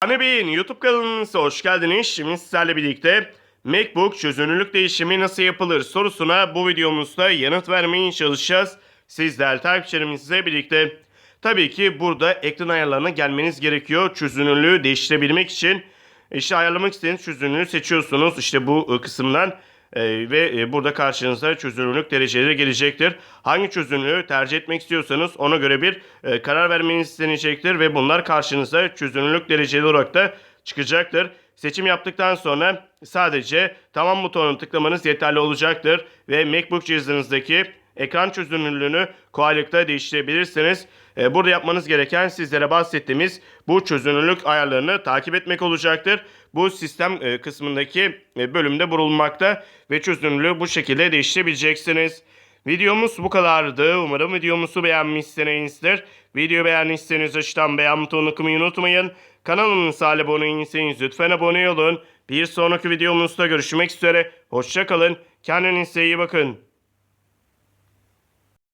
Hani Bey'in YouTube kanalınıza hoş geldiniz. Şimdi sizlerle birlikte MacBook çözünürlük değişimi nasıl yapılır sorusuna bu videomuzda yanıt vermeye çalışacağız. Sizler takipçilerimizle birlikte. Tabii ki burada ekran ayarlarına gelmeniz gerekiyor. Çözünürlüğü değiştirebilmek için işte ayarlamak istediğiniz çözünürlüğü seçiyorsunuz. İşte bu e, kısımdan e, ve e, burada karşınıza çözünürlük dereceleri gelecektir. Hangi çözünürlüğü tercih etmek istiyorsanız ona göre bir e, karar vermeniz istenecektir ve bunlar karşınıza çözünürlük dereceleri olarak da çıkacaktır. Seçim yaptıktan sonra sadece tamam butonuna tıklamanız yeterli olacaktır ve MacBook cihazınızdaki ekran çözünürlüğünü kolaylıkla değiştirebilirsiniz. E, Burada yapmanız gereken sizlere bahsettiğimiz bu çözünürlük ayarlarını takip etmek olacaktır. Bu sistem e, kısmındaki e, bölümde bulunmakta ve çözünürlüğü bu şekilde değiştirebileceksiniz. Videomuz bu kadardı. Umarım videomuzu beğenmişsinizdir. Videoyu beğendiyseniz aşağıdan beğen butonunu tıklamayı unutmayın. Kanalımıza abone değilseniz lütfen abone olun. Bir sonraki videomuzda görüşmek üzere. Hoşçakalın. Kendinize iyi bakın.